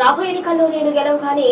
రాబోయే ఎన్నికల్లో నేను గెలవగానే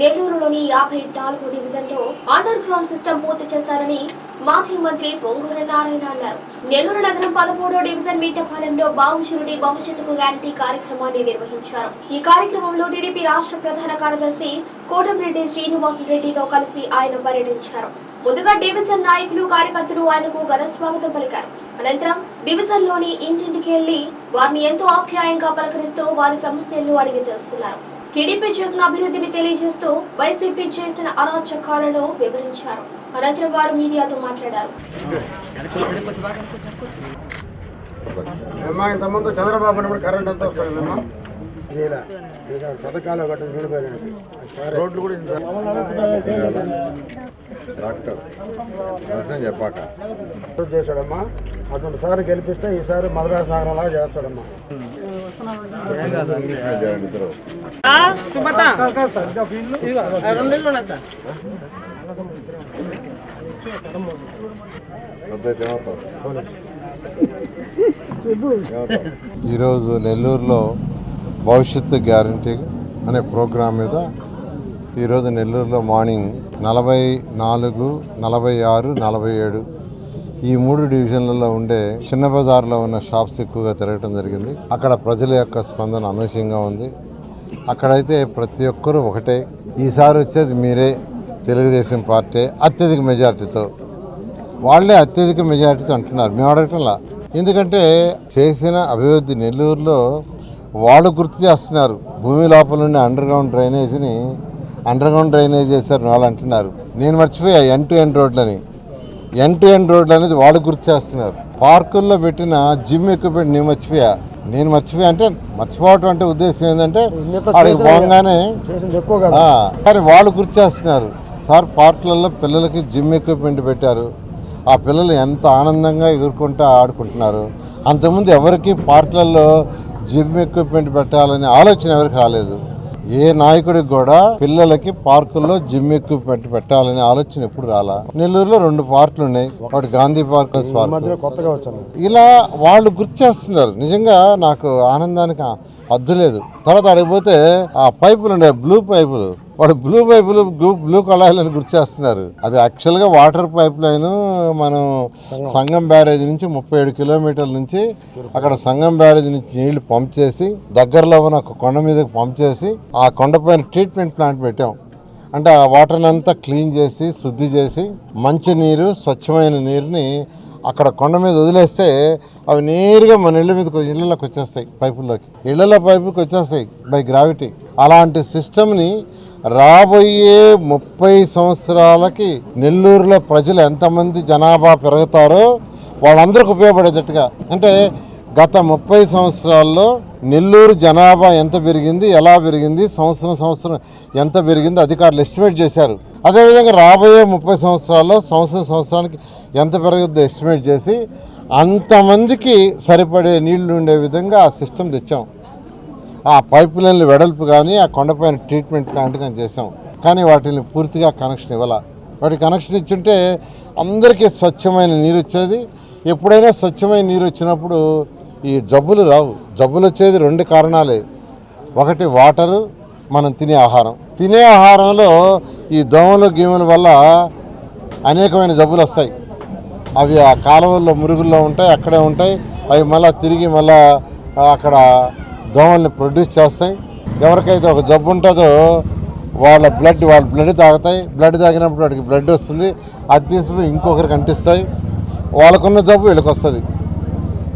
నెల్లూరులోని యాభై నాలుగు డివిజన్లో అండర్ గ్రౌండ్ సిస్టమ్ పూర్తి చేస్తారని మాజీ మంత్రి పొంగూరు నారాయణ అన్నారు. నెల్లూరు నగరం పదమూడో డివిజన్ మిట్టపాలెంలో బాబుషురుడి భవిష్యత్తుకు గ్యారంటీ కార్యక్రమాన్ని నిర్వహించారు. ఈ కార్యక్రమంలో టీడీపీ రాష్ట్ర ప్రధాన కార్యదర్శి కోటంరెడ్డి శ్రీనివాసరెడ్డితో కలిసి ఆయన పర్యటించారు. ముందుగా డివిజన్ నాయకులు కార్యకర్తలు ఆయనకు ఘన స్వాగతం పలికారు. అనంతరం డివిజన్లోని ఇంటింటికి వెళ్ళి వారిని ఎంతో ఆప్యాయంగా పలకరిస్తూ వారి సమస్యలను అడిగి తెలుసుకున్నారు. టీడీపీ చేసిన అభివృద్ధిని తెలియజేస్తూ వైసీపీ చేసిన అరాచకాలను వివరించారు. అనంతరం వారు మీడియాతో మాట్లాడారు. అమ్మా ఇంతకుముందు చంద్రబాబు ఉన్నప్పుడు కరెంట్ ఎంత వస్తుందమ్మా ఇలా ఇక పథకాలు ఒకటి రోడ్లు కూడా డాక్టర్. వ్యవసాయం చెప్పాక. చేశాడమ్మా? అటువంటి సారి గెలిపిస్తే ఈసారి మద్రాసు నగరంలాగా చేస్తాడమ్మా? ఈరోజు నెల్లూరులో భవిష్యత్తు గ్యారంటీ అనే ప్రోగ్రాం మీద ఈరోజు నెల్లూరులో మార్నింగ్ నలభై నాలుగు నలభై ఆరు నలభై ఏడు ఈ మూడు డివిజన్లలో ఉండే చిన్న బజార్లో ఉన్న షాప్స్ ఎక్కువగా తిరగటం జరిగింది. అక్కడ ప్రజల యొక్క స్పందన అనూహ్యంగా ఉంది. అక్కడైతే ప్రతి ఒక్కరూ ఒకటే. ఈసారి వచ్చేది మీరే. తెలుగుదేశం పార్టీ అత్యధిక మెజార్టీతో. వాళ్ళే అత్యధిక మెజార్టీతో అంటున్నారు. మేము అడగటంలా? ఎందుకంటే చేసిన అభివృద్ధి నెల్లూరులో వాళ్ళు గుర్తు చేస్తున్నారు. భూమి లోపల ఉండే అండర్ గ్రౌండ్ డ్రైనేజీని అండర్ గ్రౌండ్ డ్రైనేజ్ చేశారు వాళ్ళు అంటున్నారు. నేను మర్చిపోయా ఎన్ టు ఎన్ రోడ్లని. ఎన్ టు ఎన్ రోడ్లు అనేది వాళ్ళు గుర్తు చేస్తున్నారు. పార్కుల్లో పెట్టిన జిమ్ ఎక్విప్మెంట్ నేను మర్చిపోయా. నేను మర్చిపోయా అంటే మర్చిపోవటం అంటే ఉద్దేశం ఏంటంటే అక్కడికి పోగానే కానీ వాళ్ళు గుర్తు చేస్తున్నారు. సార్ పార్కులలో పిల్లలకి జిమ్ ఎక్విప్మెంట్ పెట్టారు. ఆ పిల్లలు ఎంత ఆనందంగా ఎగురుకుంటూ ఆడుకుంటున్నారు. అంతకుముందు ఎవరికి పార్కులలో జిమ్ ఎక్విప్మెంట్ పెట్టాలనే ఆలోచన ఎవరికి రాలేదు. ఏ నాయకుడికి కూడా పిల్లలకి పార్కుల్లో జిమ్ ఎక్విప్మెంట్ పెట్టాలనే ఆలోచన ఎప్పుడు రాలా? నెల్లూరులో రెండు పార్కులు ఉన్నాయి. ఒకటి గాంధీ పార్క్ కొత్తగా వచ్చాను. ఇలా వాళ్ళు గుర్తు చేస్తున్నారు. నిజంగా నాకు ఆనందానికి హద్దు లేదు. తర్వాత అడిగిపోతే ఆ పైపులు ఉండే బ్లూ పైపులు. వాడు బ్లూ పైపులు బ్లూ బ్లూ కళాయిలను గుర్తు చేస్తున్నారు. అది యాక్చువల్గా వాటర్ పైప్ లైన్ మనం సంగం. బ్యారేజ్ నుంచి ముప్పై ఏడు కిలోమీటర్ల నుంచి అక్కడ సంగం బ్యారేజ్ నుంచి నీళ్ళు పంప్ చేసి దగ్గరలో ఉన్న ఒక కొండ మీదకి పంప్ చేసి ఆ కొండపైన ట్రీట్మెంట్ ప్లాంట్ పెట్టాం. అంటే ఆ వాటర్ని అంతా క్లీన్ చేసి శుద్ధి చేసి మంచి నీరు స్వచ్ఛమైన నీరుని అక్కడ కొండ మీద వదిలేస్తే అవి నేరుగా మన ఇళ్ళ మీదకి ఇళ్ళలోకి వచ్చేస్తాయి పైపుల్లోకి ఇళ్ళలో పైపుకి వచ్చేస్తాయి బై గ్రావిటీ అలాంటి సిస్టమ్ని రాబోయే ముప్పై సంవత్సరాలకి నెల్లూరులో ప్రజలు ఎంతమంది జనాభా పెరుగుతారో వాళ్ళందరికి ఉపయోగపడేటట్టుగా. అంటే గత ముప్పై సంవత్సరాల్లో నెల్లూరు జనాభా ఎంత పెరిగింది ఎలా పెరిగింది సంవత్సరం సంవత్సరం ఎంత పెరిగింది అధికారులు ఎస్టిమేట్ చేశారు. అదేవిధంగా రాబోయే ముప్పై సంవత్సరాల్లో సంవత్సరం సంవత్సరానికి ఎంత పెరుగుద్దో ఎస్టిమేట్ చేసి అంతమందికి సరిపడే నీళ్ళు ఉండే విధంగా ఆ సిస్టమ్ తెచ్చాం. ఆ పైప్ లైన్ల వెడల్పు కానీ ఆ కొండపైన ట్రీట్మెంట్ ప్లాంట్ కానీ చేసాం కానీ వాటిని పూర్తిగా కనెక్షన్ ఇవ్వాల. వాటి కనెక్షన్ ఇచ్చుంటే అందరికీ స్వచ్ఛమైన నీరు వచ్చేది. ఎప్పుడైనా స్వచ్ఛమైన నీరు వచ్చినప్పుడు ఈ జబ్బులు రావు. జబ్బులు వచ్చేది రెండు కారణాలే. ఒకటి వాటరు మనం తినే ఆహారం. తినే ఆహారంలో ఈ దోమలు గీమల వల్ల అనేకమైన జబ్బులు వస్తాయి. అవి ఆ కాలువల్లో మురుగుల్లో ఉంటాయి అక్కడే ఉంటాయి. అవి మళ్ళీ తిరిగి మళ్ళీ అక్కడ దోమల్ని ప్రొడ్యూస్ చేస్తాయి. ఎవరికైతే ఒక జబ్బు ఉంటుందో వాళ్ళ బ్లడ్ వాళ్ళ బ్లడ్ తాగుతాయి. బ్లడ్ తాగినప్పుడు వాడికి బ్లడ్ వస్తుంది. అది తీసుకుని ఇంకొకరికి అంటిస్తాయి. వాళ్ళకున్న జబ్బు వీళ్ళకి వస్తుంది.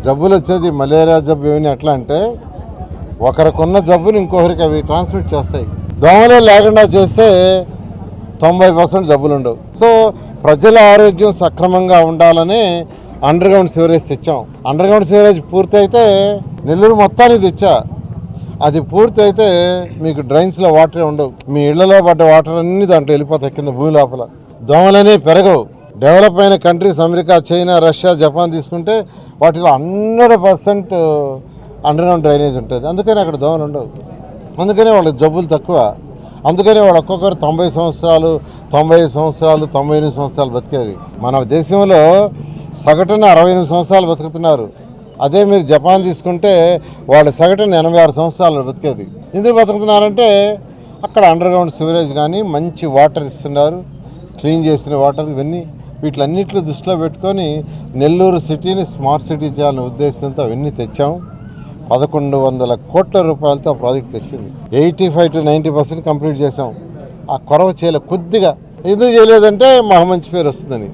జబ్బులు వచ్చేది మలేరియా జబ్బు ఏమైనా ఎట్లా అంటే ఒకరికున్న జబ్బుని ఇంకొకరికి అవి ట్రాన్స్మిట్ చేస్తాయి. దోమలే లేకుండా చేస్తే తొంభై పర్సెంట్ జబ్బులు ఉండవు సో ప్రజల ఆరోగ్యం సక్రమంగా ఉండాలని అండర్ గ్రౌండ్ సివరేజ్ తెచ్చాం. అండర్ గ్రౌండ్ సివరేజ్ పూర్తయితే నెల్లూరు మొత్తానికి తెచ్చా. అది పూర్తయితే మీకు డ్రైన్స్లో వాటరే ఉండవు. మీ ఇళ్ళలో పడ్డ వాటర్ అన్ని దాంట్లో వెళ్ళిపోతాయి కింద భూమి లోపల. దోమలనే పెరగవు. డెవలప్ అయిన countries America China Russia Japan తీసుకుంటే వాటిలో hundred percent under ground drainage ఉంటుంది. అందుకని అక్కడ దోమలు ఉండవు. అందుకనే వాళ్ళకి జబ్బులు తక్కువ. అందుకనే వాళ్ళు ఒక్కొక్కరు తొంభై సంవత్సరాలు తొంభై సంవత్సరాలు తొంభై ఎనిమిది సంవత్సరాలు బతికేది. మన దేశంలో సగటున అరవై ఎనిమిది సంవత్సరాలు బతుకుతున్నారు. అదే మీరు జపాన్ తీసుకుంటే వాళ్ళ సగటున ఎనభై ఆరు సంవత్సరాలు బతికేది. ఎందుకు బతుకుతున్నారంటే అక్కడ అండర్ గ్రౌండ్ సివరేజ్ కానీ మంచి వాటర్ ఇస్తున్నారు. క్లీన్ చేసిన వాటర్ ఇవన్నీ. వీటిలన్నింటిలో దృష్టిలో పెట్టుకొని నెల్లూరు సిటీని స్మార్ట్ సిటీ చేయాలనే ఉద్దేశంతో అవన్నీ తెచ్చాము పదకొండు వందల కోట్ల రూపాయలతో ఆ ప్రాజెక్ట్ తెచ్చింది. Eighty five to ninety percent complete చేసాం ఆ కొరవ చేయలే కొద్దిగా ఎందుకు చేయలేదంటే మా మంచి పేరు వస్తుందని.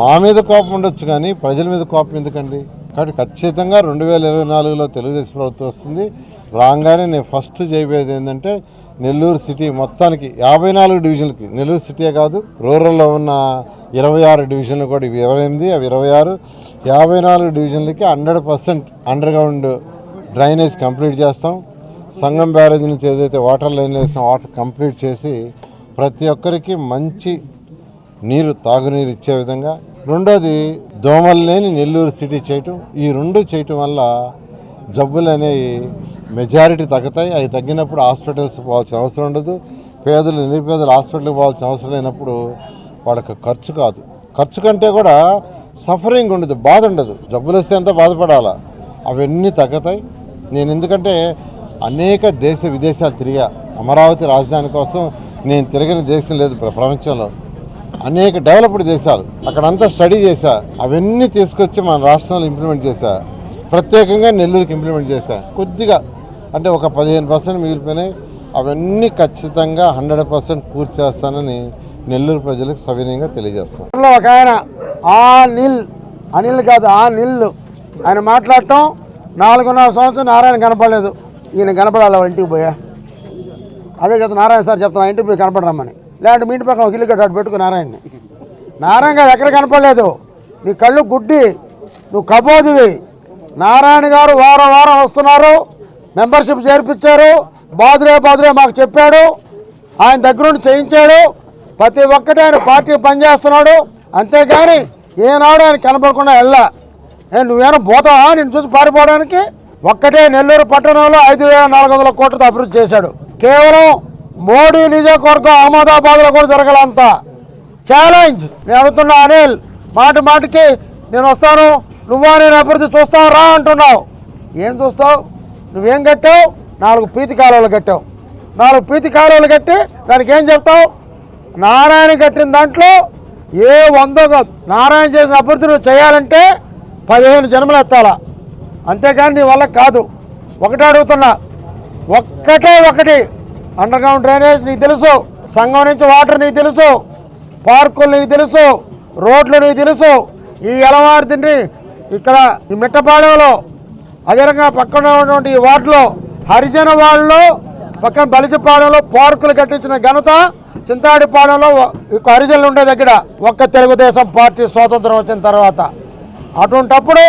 మా మీద కోపం ఉండొచ్చు కానీ ప్రజల మీద కోపం ఎందుకండి? కాబట్టి ఖచ్చితంగా రెండు వేల ఇరవై నాలుగులో తెలుగుదేశం ప్రభుత్వం వస్తుంది. రాగానే నేను ఫస్ట్ చేయబోయేది ఏంటంటే నెల్లూరు సిటీ మొత్తానికి యాభై నాలుగు డివిజన్లకి నెల్లూరు సిటీయే కాదు రూరల్లో ఉన్న ఇరవై ఆరు డివిజన్లు కూడా ఇవి ఇరవై ఎనిమిది అవి ఇరవై ఆరు. యాభై నాలుగు డివిజన్లకి hundred percent under ground drainage complete చేస్తాం. సంగం బ్యారేజ్ నుంచి ఏదైతే వాటర్ లైన్ వేసాం వాటర్ కంప్లీట్ చేసి ప్రతి ఒక్కరికి మంచి నీరు తాగునీరు ఇచ్చే విధంగా. రెండోది దోమలు లేని నెల్లూరు సిటీ చేయటం. ఈ రెండు చేయటం వల్ల జబ్బులు అనేవి మెజారిటీ తగ్గుతాయి. అవి తగ్గినప్పుడు హాస్పిటల్స్ పోవాల్సిన అవసరం ఉండదు. పేదలు నిరుపేదలు హాస్పిటల్కి పోవాల్సిన అవసరం లేనప్పుడు వాళ్ళకి ఖర్చు కాదు. ఖర్చు కంటే కూడా సఫరింగ్ ఉండదు బాధ ఉండదు. జబ్బులు వస్తే ఎంత బాధపడాలా? అవన్నీ తగ్గుతాయి. నేను ఎందుకంటే అనేక దేశ విదేశాలు తిరిగా అమరావతి రాజధాని కోసం నేను తిరగని దేశం లేదు ప్రపంచంలో. అనేక డెవలప్డ్ దేశాలు అక్కడంతా స్టడీ చేశా. అవన్నీ తీసుకొచ్చి మన రాష్ట్రంలో ఇంప్లిమెంట్ చేశా. ప్రత్యేకంగా నెల్లూరుకి ఇంప్లిమెంట్ చేశా. కొద్దిగా అంటే ఒక పదిహేను పర్సెంట్ మిగిలిపోయినాయి. అవన్నీ ఖచ్చితంగా హండ్రెడ్ పర్సెంట్ పూర్తి చేస్తానని నెల్లూరు ప్రజలకు సవినయంగా తెలియజేస్తాను ఒక ఆయన ఆ నిల్ అనిల్ కాదు ఆ నిల్లు. ఆయన మాట్లాడటం నాలుగున్నర సంవత్సరం నారాయణ కనపడలేదు. ఈయన కనపడాలి ఇంటికి పోయా? అదే చెప్తా నారాయణ సార్ చెప్తాను ఇంటికి పోయి కనపడరమ్మని. లేదంటే మీ ఇంటి పక్కన ఒక ఇల్లు కట్టాడు పెట్టుకు నారాయణని. నారాయణ గారు ఎక్కడ కనపడలేదు. నీ కళ్ళు గుడ్డి నువ్వు కబోదివి. నారాయణ గారు వారం వారం వస్తున్నారు మెంబర్షిప్ చేర్పించారు బాదురే బాదురే మాకు చెప్పాడు ఆయన దగ్గరుండి చేయించాడు ప్రతి ఒక్కటి ఆయన పార్టీ పనిచేస్తున్నాడు అంతేగాని ఏనాడు ఆయన కనపడకుండా వెళ్ళా. నువ్వేమో పోతావా? నేను చూసి పారిపోవడానికి? ఒక్కటే నెల్లూరు పట్టణంలో ఐదు వేల నాలుగు వందల కోట్లతో అభివృద్ధి చేశాడు. కేవలం మోడీ నియోజకవర్గం అహ్మదాబాద్లో కూడా జరగలంత ఛాలెంజ్ నేను అడుగుతున్నా అనిల్ మాటి మాటికి నేను వస్తాను. నువ్వా నేను అభివృద్ధి చూస్తావు రా అంటున్నావు. ఏం చూస్తావు? నువ్వేం కట్టావు? నాలుగు పీతి కాలువలు కట్టావు. నాలుగు పీతి కాలువలు కట్టి దానికి ఏం చెప్తావు? నారాయణ కట్టిన దాంట్లో ఏ వంద నారాయణ చేసిన అభివృద్ధి నువ్వు చేయాలంటే పదిహేను జన్మలు ఎత్తాలా? అంతేకాని నీ వల్ల కాదు. ఒకటే అడుగుతున్నా. ఒక్కటే ఒకటి. అండర్ గ్రౌండ్ డ్రైనేజ్ నీకు తెలుసు. సంఘం నుంచి వాటర్ నీకు తెలుసు. పార్కులు నీకు తెలుసు. రోడ్లు నీకు తెలుసు. ఈ ఎలవారి తిండి ఇక్కడ ఈ మిట్టపాడెంలో అదే రకంగా పక్కన ఉన్నటువంటి ఈ వార్డులో హరిజన వాళ్ళు పక్కన బలిజపాడంలో పార్కులు కట్టించిన ఘనత చింతాడిపాడంలో హరిజనులు ఉండే దగ్గర. ఒక్క తెలుగుదేశం పార్టీ స్వాతంత్రం వచ్చిన తర్వాత. అటువంటప్పుడు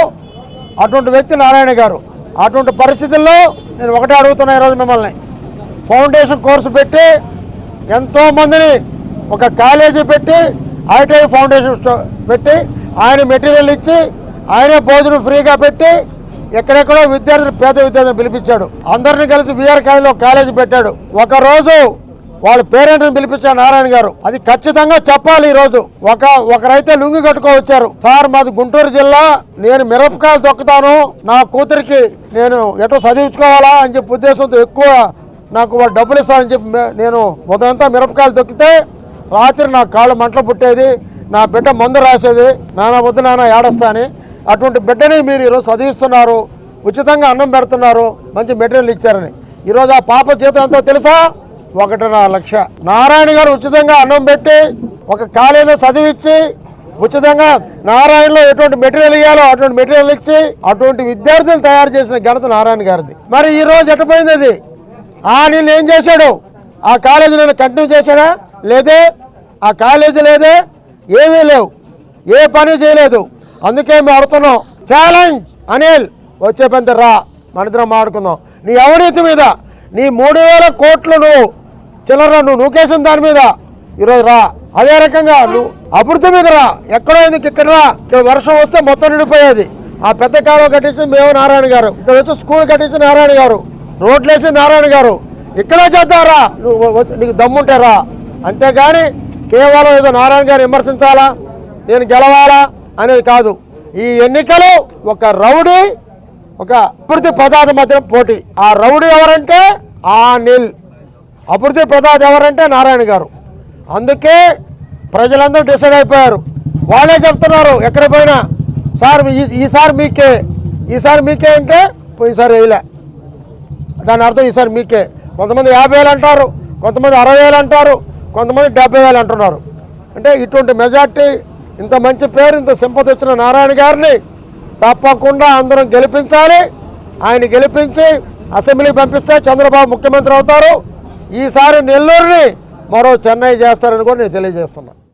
అటువంటి వ్యక్తి నారాయణ గారు అటువంటి పరిస్థితుల్లో నేను ఒకటే అడుగుతున్నా ఈరోజు మిమ్మల్ని. ఫౌండేషన్ కోర్సు పెట్టి ఎంతోమందిని ఒక కాలేజీ పెట్టి ఐటీఐ ఫౌండేషన్ స్టో- పెట్టి ఆయన మెటీరియల్ ఇచ్చి ఆయనే భోజనం ఫ్రీగా పెట్టి ఎక్కడెక్కడో విద్యార్థులు పేద విద్యార్థులు పిలిపించాడు. అందరిని కలిసి బీఆర్ కాలేజీలో కాలేజీ పెట్టాడు. ఒకరోజు వాళ్ళ పేరెంట్ని పిలిపించారు నారాయణ గారు. అది ఖచ్చితంగా చెప్పాలి ఈ రోజు ఒక ఒకరైతే లుంగి కట్టుకో వచ్చారు. సార్ మాది గుంటూరు జిల్లా. నేను మిరపకాయలు దొక్కుతాను నా కూతురికి నేను ఎటో చదివించుకోవాలా అని చెప్పి ఉద్దేశంతో ఎక్కువ నాకు వాళ్ళు డబ్బులు ఇస్తారని చెప్పి నేను ఉదయంతా మిరపకాయలు దొక్కితే రాత్రి నా కాళ్ళు మంటలు పుట్టేది నా బిడ్డ మందు రాసేది నాన్న వద్దు నాన్న ఏడస్తా అని. అటువంటి బిడ్డని మీరు ఈరోజు చదివిస్తున్నారు. ఉచితంగా అన్నం పెడుతున్నారు. మంచి మెటీరియల్ ఇచ్చారని. ఈరోజు ఆ పాప జీతం ఎంతో తెలుసా? ఒకటిన్నర లక్ష. నారాయణ గారు ఉచితంగా అన్నం పెట్టి ఒక కాలేజీలో చదివించి ఉచితంగా నారాయణలో ఎటువంటి మెటీరియల్ ఇవ్వాలో అటువంటి మెటీరియల్ ఇచ్చి అటువంటి విద్యార్థులు తయారు చేసిన ఘనత నారాయణ గారిది. మరి ఈ రోజు ఎట్టపోయింది అది? ఆ నేను ఏం చేశాడు? ఆ కాలేజీ నేను కంటిన్యూ చేశాడా? లేదే. ఆ కాలేజీ లేదే. ఏమీ లేవు. ఏ పని చేయలేదు. అందుకే మేము అడుగుతున్నాం ఛాలెంజ్! అనిల్ వచ్చే పని రా. మనిద్దరం మాడుకుందాం నీ అవినీతి మీద నీ మూడు వేల కోట్లు నువ్వు చిల్లర నువ్వు నూకేసిన దాని మీద. ఈరోజు రా. అదే రకంగా నువ్వు అభివృద్ధి మీద రా. ఎక్కడో ఎందుకు ఇక్కడ రా? ఇక్కడ వర్షం వస్తే మొత్తం నిండిపోయేది. ఆ పెద్ద కాలువ కట్టించి మేము నారాయణ గారు. ఇక్కడ వచ్చి స్కూల్ కట్టించి నారాయణ గారు. రోడ్లు వేసి నారాయణ గారు. ఇక్కడే చేద్దారా నువ్వు నీకు దమ్ముంటే రా. అంతేగాని కేవలం ఏదో నారాయణ గారు విమర్శించాలా? నేను గెలవాలా? అనేది కాదు. ఈ ఎన్నికలు ఒక రౌడీ ఒక అభివృద్ధి పదార్థ మధ్య పోటీ. ఆ రౌడీ ఎవరంటే ఆ నిల్ అభివృద్ధి ప్రదాత ఎవరంటే నారాయణ గారు. అందుకే ప్రజలందరూ డిసైడ్ అయిపోయారు. వాళ్ళే చెప్తున్నారు ఎక్కడ పోయినా. సార్ ఈ- ఈసారి మీకే. ఈసారి మీకే అంటే పోయినసారి వేయలే. దాని అర్థం ఈసారి మీకే. కొంతమంది యాభై వేలు అంటారు కొంతమంది అరవై వేలు అంటారు కొంతమంది డెబ్బై వేలు అంటున్నారు. అంటే ఇటువంటి మెజార్టీ ఇంత మంచి పేరు ఇంత సింపతి వచ్చిన నారాయణ గారిని తప్పకుండా అందరం గెలిపించాలి. ఆయన గెలిపించి అసెంబ్లీకి పంపిస్తే చంద్రబాబు ముఖ్యమంత్రి అవుతారు. ఈసారి నెల్లూరుని మరో చెన్నై చేస్తారని కూడా నేను తెలియజేస్తున్నాను